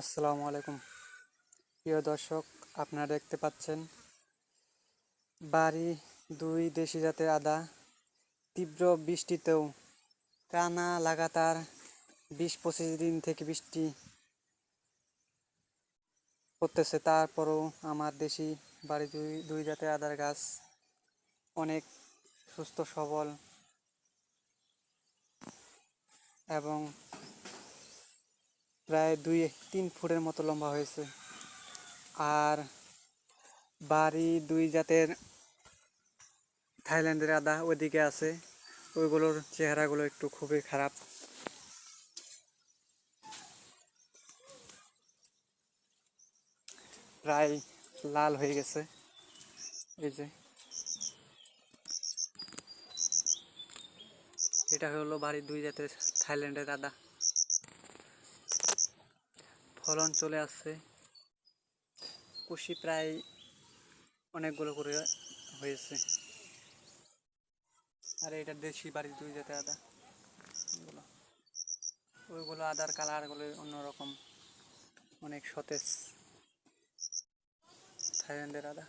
আসসালামু আলাইকুম। প্রিয় দর্শক, আপনারা দেখতে পাচ্ছেন, বাড়ি দুই দেশি জাতের আদা, তীব্র বৃষ্টিতেও টানা লাগাতার বিশ পঁচিশ দিন থেকে বৃষ্টি করতেছে তারপরও আমার দেশি বাড়ি দুই দুই জাতের আদার গাছ অনেক সুস্থ, সবল এবং প্রায় দুই, তিন ফুটের মতো লম্বা হয়েছে। আর বাড়ি দুই জাতের থাইল্যান্ডের আদা ওইদিকে আছে। ওইগুলোর চেহারাগুলো একটু খুবই খারাপ। প্রায় লাল হয়ে গেছে। এই যে। এটা হলো বাড়ির দুই জাতের থাইল্যান্ডের আদা। ফলন চলে আসছে। কুশি প্রায় অনেকগুলো করে হয়েছে। আর এটা দেশি বাড়ির দুই যেতে আদা। এগুলো। ওইগুলো আদার কালারগুলো অন্যরকম। অনেক সতেজ। থাইল্যান্ডের আদা।